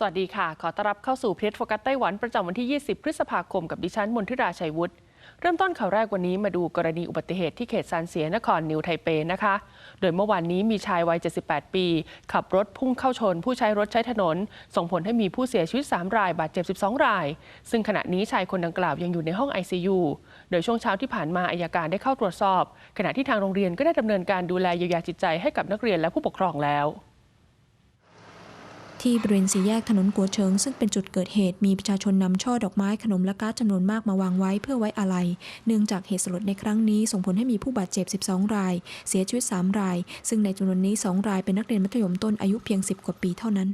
สวัสดีค่ะ ขอต้อนรับเข้าสู่เพจโฟกัสไต้หวันประจำวันที่ 20 พฤษภาคมกับดิฉันมนทิราชัยวุฒิเริ่มต้นข่าวแรกวันนี้มาดูกรณีอุบัติเหตุที่เขตซานเสียนครนิวไทเปนะคะ โดยเมื่อวานนี้มีชายวัย 78 ปี ขับรถพุ่งเข้าชน ผู้ใช้รถใช้ถนน ส่งผลให้มีผู้เสียชีวิต 3 ราย บาดเจ็บ 12 ราย ซึ่งขณะนี้ชายคนดังกล่าวยังอยู่ในห้อง ICU โดยช่วงเช้าที่ผ่านมาอายการได้เข้าตรวจสอบ ขณะที่ทางโรงเรียนก็ได้ดำเนินการดูแลเยียวยาจิตใจให้กับนักเรียนและผู้ปกครองแล้ว ที่บริเวณสี่แยกถนนกัวเชิง ซึ่งเป็นจุดเกิดเหตุมีประชาชนนำช่อดอกไม้ขนมและการ์ดจำนวนมากมาวางไว้เพื่อไว้อาลัย เนื่องจากเหตุสลดในครั้งนี้ส่งผลให้มีผู้บาดเจ็บ 12 ราย เสียชีวิต 3 ราย ซึ่งในจำนวนนี้ 2 รายเป็นนักเรียนมัธยมต้นอายุเพียง 10 กว่าปีเท่านั้น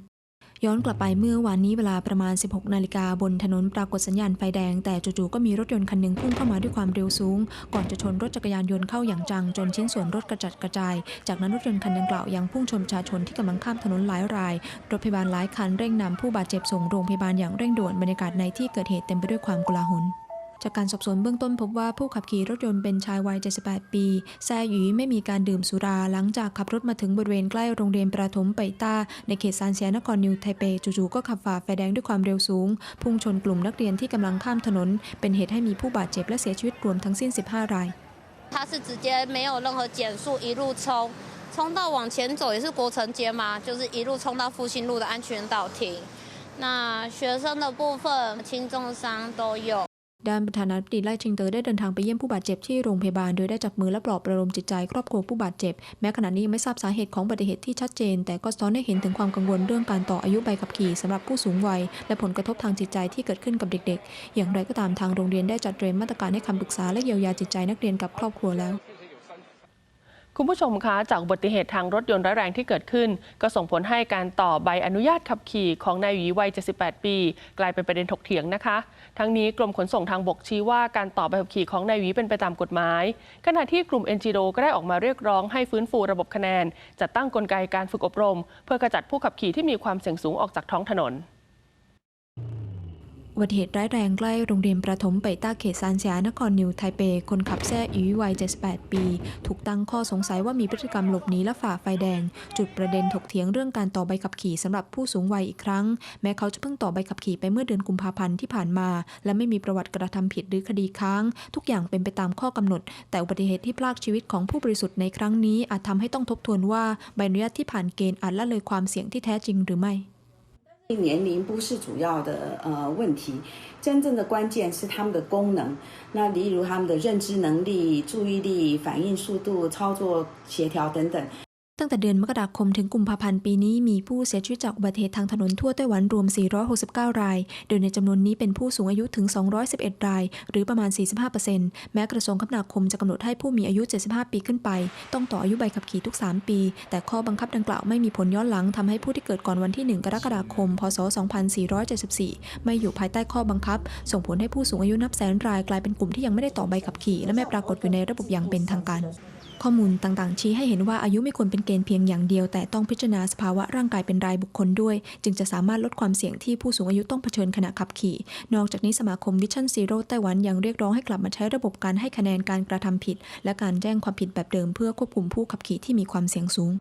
ย้อนกลับไปเมื่อวานนี้เวลาประมาณ 16 นาฬิกาบนถนนปรากฏสัญญาณไฟแดง แต่จู่ๆก็มีรถยนต์คันหนึ่งพุ่งเข้ามาด้วยความเร็วสูง ก่อนจะชนรถจักรยานยนต์เข้าอย่างจังจนชิ้นส่วนรถกระจัดกระจาย จากนั้นรถยนต์คันดังกล่าวยังพุ่งชนประชาชนที่กำลังข้ามถนนหลายราย รถพยาบาลหลายคันเร่งนำผู้บาดเจ็บส่งโรงพยาบาลอย่างเร่งด่วนบรรยากาศในที่เกิดเหตุเต็มไปด้วยความกลาหล จากการสอบสวนเบื้องต้นพบว่าผู้ขับขี่รถยนต์เป็นชายวัย 78 ปี แซหยีไม่มีการดื่มสุรา หลังจากขับรถมาถึงบริเวณใกล้โรงเรียนประถมเปยต้า ในเขตซานเซียนครนิวไทเป จู่ๆก็ขับฝ่าไฟแดงด้วยความเร็วสูง พุ่งชนกลุ่มนักเรียนที่กำลังข้ามถนน เป็นเหตุให้มีผู้บาดเจ็บและเสียชีวิตรวมทั้งสิ้น 15 ราย 他是直接没有任何减速，一路冲，冲到往前走也是国城街嘛，就是一路冲到复兴路的安全岛停。那学生的部分轻重伤都有。 ด้านประธานาธิบดีไล่ชิงเตอร์ได้เดินทางไปเยี่ยมผู้บาดเจ็บที่โรงพยาบาล โดยได้จับมือและปลอบประโลมจิตใจครอบครัวผู้บาดเจ็บ แม้ขณะนี้ยังไม่ทราบสาเหตุของอุบัติเหตุที่ชัดเจน แต่ก็สะท้อนให้เห็นถึงความกังวลเรื่องการต่ออายุใบขับขี่สำหรับผู้สูงวัย และผลกระทบทางจิตใจที่เกิดขึ้นกับเด็ก ๆ อย่างไรก็ตามทางโรงเรียนได้จัดเตรียมมาตรการให้คำปรึกษาและเยียวยาจิตใจนักเรียนกับครอบครัวแล้ว คุณผู้ชมคะจากอุบัติเหตุทางรถยนต์ร้ายแรงที่เกิดขึ้น ก็ส่งผลให้การต่อใบอนุญาตขับขี่ของนายหวีวัย 78 ปี กลายเป็นประเด็นถกเถียงนะคะ ทั้งนี้กรมขนส่งทางบกชี้ว่าการต่อใบขับขี่ของนายหวีเป็นไปตามกฎหมาย ขณะที่กลุ่ม NGO ก็ได้ออกมาเรียกร้องให้ฟื้นฟูระบบคะแนน จัดตั้งกลไกการฝึกอบรม เพื่อกระจัดผู้ขับขี่ที่มีความเสี่ยงสูงออกจากท้องถนน อุบัติเหตุร้ายแรงใกล้โรงเรียนประถมเปต้าเขตซานเซียนครนิวไทเป คนขับแซ่อีวัย 78 ปี ถูกตั้งข้อสงสัยว่ามีพฤติกรรมหลบหนีและฝ่าไฟแดง จุดประเด็นถกเถียงเรื่องการต่อใบขับขี่สำหรับผู้สูงวัยอีกครั้ง แม้เขาจะเพิ่งต่อใบขับขี่ไปเมื่อเดือนกุมภาพันธ์ที่ผ่านมา และไม่มีประวัติกระทำผิดหรือคดีค้าง ทุกอย่างเป็นไปตามข้อกำหนด แต่อุบัติเหตุที่พลากชีวิตของผู้บริสุทธิ์ในครั้งนี้อาจทำให้ต้องทบทวนว่าใบอนุญาตที่ผ่านเกณฑ์อาจละเลยความเสี่ยงที่แท้จริงหรือไม่ 年龄不是主要的呃问题，真正的关键是他们的功能。那例如他们的认知能力、注意力、反应速度、操作协调等等。 ตั้งแต่เดือนมกราคมถึงกุมภาพันธ์ปีนี้มีผู้เสียชีวิตจากอุบัติเหตุทางถนนทั่วไต้หวันรวม 469 ราย โดยในจำนวนนี้เป็นผู้สูงอายุถึง 211 ราย หรือประมาณ 45%แม้กระทรวงคมนาคมจะกำหนดให้ผู้มีอายุ 75 ปีขึ้นไป ต้องต่ออายุใบขับขี่ทุก 3 ปี แต่ข้อบังคับดังกล่าวไม่มีผลย้อนหลังทำให้ผู้ที่เกิดก่อนวันที่ 1 กรกฎาคม พศ 2474 ไม่อยู่ภายใต้ข้อบังคับ ส่งผลให้ผู้สูงอายุนับแสนรายกลายเป็นกลุ่มที่ยังไม่ได้ต่อใบขับขี่และไม่ปรากฏอยู่ในระบบอย่างเป็นทางการ ข้อมูลต่างๆ ชี้ให้เห็นว่าอายุไม่ควรเป็นเกณฑ์เพียงอย่างเดียว แต่ต้องพิจารณาสภาวะร่างกายเป็นรายบุคคลด้วย จึงจะสามารถลดความเสี่ยงที่ผู้สูงอายุต้องเผชิญขณะขับขี่ นอกจากนี้สมาคมวิชั่นซีโร่ไต้หวันยังเรียกร้องให้กลับมาใช้ระบบการให้คะแนนการกระทำผิด และการแจ้งความผิดแบบเดิมเพื่อควบคุมผู้ขับขี่ที่มีความเสี่ยงสูง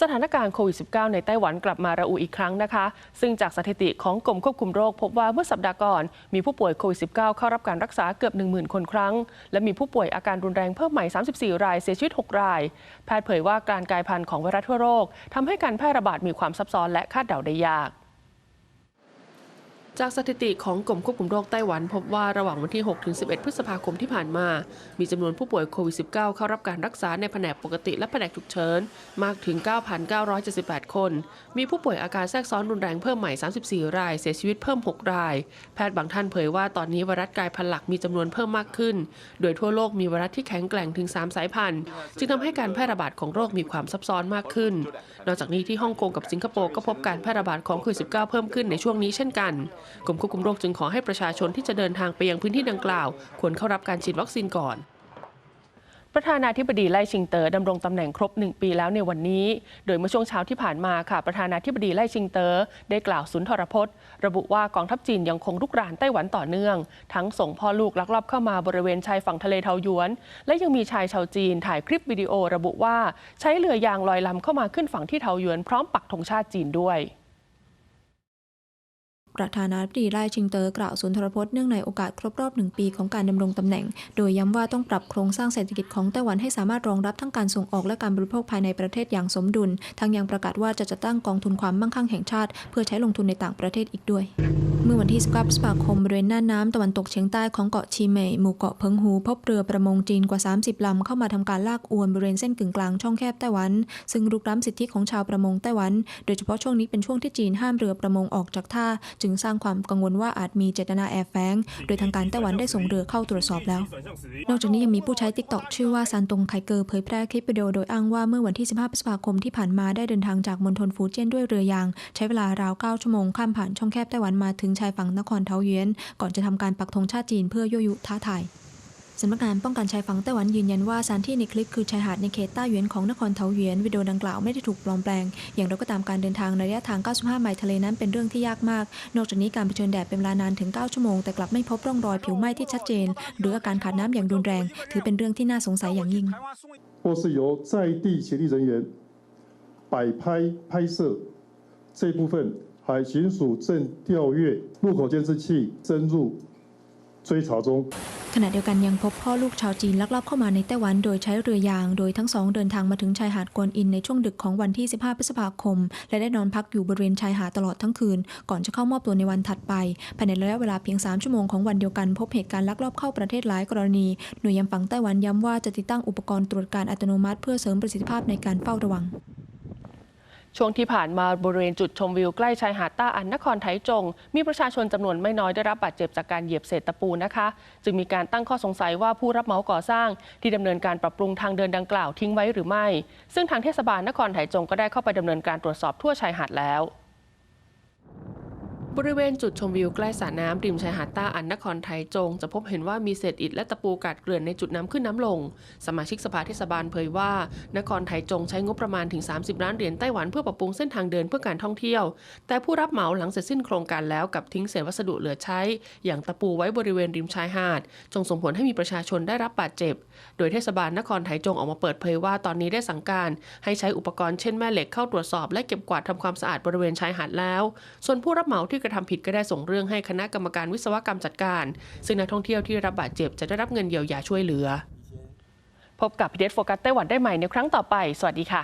สถานการณ์โควิด -19 ในไต้หวันกลับมาระอุอีกครั้งนะคะ ซึ่งจากสถิติของกรมควบคุมโรค พบว่าเมื่อสัปดาห์ก่อน มีผู้ป่วยโควิด -19 เข้ารับการรักษาเกือบ 10,000 คนครั้ง และมีผู้ป่วยอาการรุนแรงเพิ่มใหม่ 34 รายเสียชีวิต 6 ราย แพทย์เผยว่าการกลายพันธุ์ของไวรัสทั่วโลกทำให้การแพร่ระบาดมีความซับซ้อนและคาดเดาได้ยาก จากสถิติของกรมควบคุมโรคไต้หวันพบว่าระหว่างวันที่6ถึง11 พฤษภาคมที่ผ่านมา มีจำนวนผู้ป่วยโควิด -19 เข้ารับการรักษาในแผนกปกติและแผนกฉุกเฉินมากถึง 9,978 คน มีผู้ป่วยอาการแทรกซ้อนรุนแรงเพิ่มใหม่ 34 ราย เสียชีวิตเพิ่ม 6 ราย แพทย์บางท่านเผยว่าตอนนี้ไวรัสกลายพันธุ์หลักมีจำนวนเพิ่มมากขึ้น โดยทั่วโลกมีไวรัสที่แข็งแกร่งถึง 3 สายพันธุ์ จึงทำให้การแพร่ระบาดของโรคมีความซับซ้อนมากขึ้น นอกจากนี้ที่ฮ่องกงกับสิงคโปร์ก็พบการแพร่ระบาดของโควิด -19 เพิ่มขึ้นในช่วงนี้เช่นกันกรมควบคุมโรคจึงขอให้ประชาชนที่จะเดินทางไปยังพื้นที่ดังกล่าว ควรเข้ารับการฉีดวัคซีนก่อนประธานาธิบดีไล่ชิงเตอ๋อดำรงตำแหน่งครบ 1 ปีแล้วในวันนี้ โดยเมื่อช่วงเช้าที่ผ่านมาค่ะ ประธานาธิบดีไล่ชิงเตอ๋อได้กล่าวสุนทรพจน์ ระบุว่ากองทัพจีนยังคงรุกรานไต้หวันต่อเนื่อง ทั้งส่งพ่อลูกลักลอบเข้ามาบริเวณชายฝั่งทะเลเทาหยวน และยังมีชายชาวจีนถ่ายคลิปวิดีโอ ระบุว่าใช้เรือยางลอยลำเข้ามาขึ้นฝั่งที่เทาหยวนพร้อมปักธงชาติจีนด้วย ประธานาธิบดีไล่ชิงเตอร์กล่าวสุนทรพจน์เนื่องในโอกาสครบรอบหนึ่งปีของการดำรงตำแหน่ง โดยย้ำว่าต้องปรับโครงสร้างเศรษฐกิจของไต้หวันให้สามารถรองรับทั้งการส่งออกและการบริโภคภายในประเทศอย่างสมดุล ทั้งยังประกาศว่าจะจัดตั้งกองทุนความมั่งคั่งแห่งชาติ เพื่อใช้ลงทุนในต่างประเทศอีกด้วย เมื่อวันที่ 19พฤษภาคมบริเวณหน้าน้ำตะวันตกเฉียงใต้ของเกาะชีเมยหมู่เกาะเพิงฮูพบเรือประมงจีนกว่า 30ลำเข้ามาทำการลากอวนบริเวณเส้นกึ่งกลางช่องแคบไต้หวัน ซึ่งรุกล้ำสิทธิของชาวประมงไต้หวัน โดยเฉพาะช่วงนี้เป็นช่วงที่จีนห้ามเรือประมงออกจากท่าจึงสร้างความกังวลว่าอาจมีเจตนาแอบแฝงโดยทางการไต้หวันได้ส่งเรือเข้าตรวจสอบแล้ว นอกจากนี้ยังมีผู้ใช้ติ๊กต็อกชื่อว่าซานตงไคเกอร์เผยแพร่คลิปวิดีโอโดยอ้างว่าเมื่อวันที่ 15 พฤษภาคมที่ผ่านมาได้เดินทางจากมณฑลฟูเจียนด้วยเรือยาง ใช้เวลาราว 9 ชั่วโมงข้ามผ่านช่องแคบไต้หวันมาถึงชายฝั่งนครเทาเยวนก่อนจะทำการปักธงชาติจีนเพื่อยั่วยุท้าทาย สำนักงานป้องกันชายฝั่งไต้หวันยืนยันว่าสถานที่ในคลิปคือชายหาดในเขตต้าเหวียนของนครเทาเหวียนวิดีโอดังกล่าวไม่ได้ถูกปลอมแปลง อย่างไรก็ตามการเดินทางในระยะทาง 95 ไมล์ทะเลนั้นเป็นเรื่องที่ยากมาก นอกจากนี้การเผชิญแดดเป็นเวลานานถึง 9 ชั่วโมงแต่กลับไม่พบร่องรอยผิวไหม้ที่ชัดเจน หรืออาการขาดน้ำอย่างรุนแรง ถือเป็นเรื่องที่น่าสงสัยอย่างยิ่ง 或是由在地协力人员摆拍拍摄这一部分，海巡署正调阅入口监视器深入追查中。 ขณะเดียวกันยังพบพ่อลูกชาวจีนลักลอบเข้ามาในไต้หวันโดยใช้เรือยาง โดยทั้งสองเดินทางมาถึงชายหาดกวนอินในช่วงดึกของวันที่ 15 พฤษภาคม และได้นอนพักอยู่บริเวณชายหาดตลอดทั้งคืน ก่อนจะเข้ามอบตัวในวันถัดไปภายในระยะเวลาเพียง 3 ชั่วโมงของวันเดียวกันพบเหตุการณ์ลักลอบเข้าประเทศหลายกรณีหน่วยยามฝั่งไต้หวันย้ำว่าจะติดตั้งอุปกรณ์ตรวจการอัตโนมัติ เพื่อเสริมประสิทธิภาพในการเฝ้าระวัง ช่วงที่ผ่านมาบริเวณจุดชมวิวใกล้ชายหาดต้าอันนครไทจง มีประชาชนจำนวนไม่น้อยได้รับบาดเจ็บจากการเหยียบเศษตะปูนะคะ จึงมีการตั้งข้อสงสัยว่าผู้รับเหมาก่อสร้าง ที่ดำเนินการปรับปรุงทางเดินดังกล่าวทิ้งไว้หรือไม่ ซึ่งทางเทศบาลนครไทจงก็ได้เข้าไปดำเนินการตรวจสอบทั่วชายหาดแล้ว บริเวณจุดชมวิวใกล้สระน้ำริมชายหาดต้าอันนครไทยจง จะพบเห็นว่ามีเศษอิฐและตะปูกัดเกลื่อนในจุดน้ำขึ้นน้ำลง สมาชิกสภาเทศบาลเผยว่า นครไทยจงใช้งบประมาณถึง 30 ล้านเหรียญไต้หวันเพื่อปรับปรุงเส้นทางเดินเพื่อการท่องเที่ยว แต่ผู้รับเหมาหลังเสร็จสิ้นโครงการแล้วกับทิ้งเศษวัสดุเหลือใช้ อย่างตะปูไว้บริเวณริมชายหาด จงส่งผลให้มีประชาชนได้รับบาดเจ็บ โดยเทศบาลนครไทยจงออกมาเปิดเผยว่าตอนนี้ได้สั่งการ ให้ใช้อุปกรณ์เช่นแม่เหล็กเข้าตรวจสอบ และเก็บกวาดทำความสะอาดบริเวณชายหาดแล้ว ส่วนผู้รับเหมาที่กระทำผิดก็ได้ส่งเรื่องให้คณะกรรมการวิศวกรรมจัดการ ซึ่งนักท่องเที่ยวที่รับบาดเจ็บจะได้รับเงินเยียวยาช่วยเหลือ พบกับพีเดโฟกัสไต้หวันได้ใหม่ในครั้งต่อไป สวัสดีค่ะ